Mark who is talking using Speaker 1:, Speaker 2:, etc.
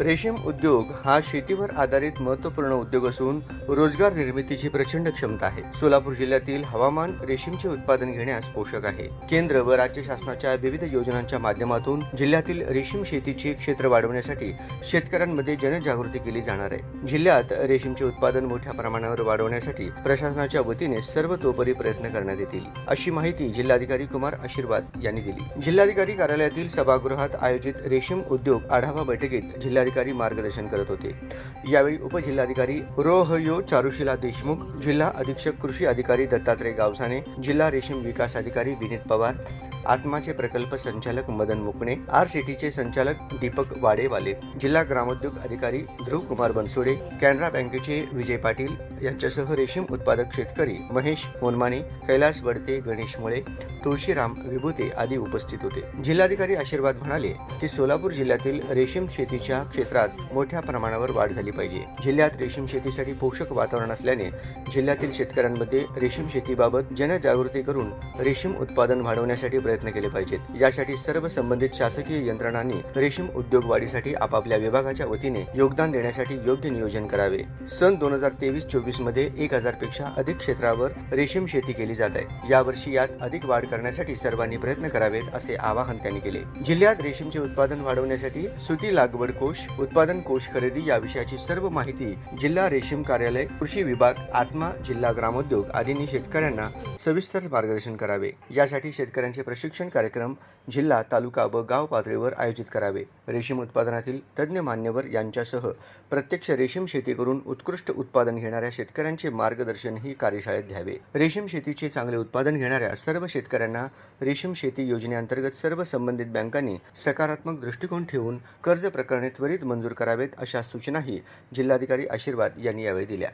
Speaker 1: रेशीम उद्योग हा शेतीवर आधारित महत्त्वपूर्ण उद्योग असून रोजगार निर्मितीची प्रचंड क्षमता आहे. सोलापूर जिल्ह्यातील हवामान रेशीमचे उत्पादन घेण्यास पोषक आहे. केंद्र व राज्य शासनाच्या विविध योजनांच्या माध्यमातून जिल्ह्यातील रेशीम शेतीचे क्षेत्र वाढवण्यासाठी शेतकऱ्यांमध्ये जनजागृती केली जाणार आहे. जिल्ह्यात रेशीमचे उत्पादन मोठ्या प्रमाणावर वाढवण्यासाठी प्रशासनाच्या वतीने सर्वतोपरी प्रयत्न करण्यात येतील अशी माहिती जिल्हाधिकारी कुमार आशीर्वाद यांनी दिली. जिल्हाधिकारी कार्यालयातील सभागृहात आयोजित रेशीम उद्योग आढावा बैठकीत जिल्हाधिकारी मार्गदर्शन करत होते. यावेळी उपजिल्हाधिकारी रोहयो चारुशिला देशमुख जिल्हा अधीक्षक कृषी अधिकारी दत्तात्रय गावसाने जिल्हा रेशीम विकास अधिकारी विनीत पवार आत्माचे प्रकल्प संचालक मदन मुकणे आर सिटीचे संचालक दीपक वाडेवाले जिल्हा ग्रामोद्योग अधिकारी ध्रुव कुमार बनसोडे कॅनरा बँकेचे विजय पाटील यांच्यासह रेशीम उत्पादक शेतकरी महेश मोनमाने कैलास वडते गणेश मुळे तुळशीराम विभूते आदी उपस्थित होते. जिल्हाधिकारी आशीर्वाद म्हणाले की सोलापूर जिल्ह्यातील रेशीम शेतीच्या क्षेत्रात मोठ्या प्रमाणावर वाढ झाली पाहिजे. जिल्ह्यात रेशीम शेतीसाठी पोषक वातावरण असल्याने जिल्ह्यातील शेतकऱ्यांमध्ये रेशीम शेतीबाबत जनजागृती करून रेशीम उत्पादन वाढवण्यासाठी प्रयत्न केले पाहिजेत. यासाठी सर्व संबंधित शासकीय यंत्रणांनी रेशीम उद्योग वाढीसाठी आपापल्या विभागाच्या वतीने योगदान देण्यासाठी योग्य नियोजन करावे. सन दोन हजार तेवीस चोवीसमध्ये एक हजारपेक्षा अधिक क्षेत्रावर रेशीम शेती केली जात आहे. यावर्षी यात अधिक वाढ करण्यासाठी सर्वांनी प्रयत्न करावेत असे आवाहन त्यांनी केले. जिल्ह्यात रेशीमचे उत्पादन वाढवण्यासाठी सुती लागवड कोष उत्पादन कोष खरेदी या विषयाची सर्व माहिती जिल्हा रेशीम कार्यालय कृषी विभाग आत्मा जिल्हा ग्रामोद्योग आदींनी शेतकऱ्यांना सविस्तर मार्गदर्शन करावे. यासाठी शेतकऱ्यांचे प्रशिक्षण कार्यक्रम जिल्हा तालुका व गाव पातळीवर आयोजित करावे. रेशीम उत्पादनातील तज्ज्ञ मान्यवर यांच्यासह प्रत्यक्ष रेशीम शेती करून उत्कृष्ट उत्पादन घेणाऱ्या शेतकऱ्यांचे मार्गदर्शनही कार्यशाळेत घ्यावे. रेशीम शेतीचे चांगले उत्पादन घेणाऱ्या सर्व शेतकऱ्यांना रेशीम शेती योजनेअंतर्गत सर्व संबंधित बँकांनी सकारात्मक दृष्टिकोन ठेवून कर्ज प्रकरणे त्वरित मंजूर करावेत अशा सूचनाही जिल्हाधिकारी आशीर्वाद यांनी यावेळी दिल्या.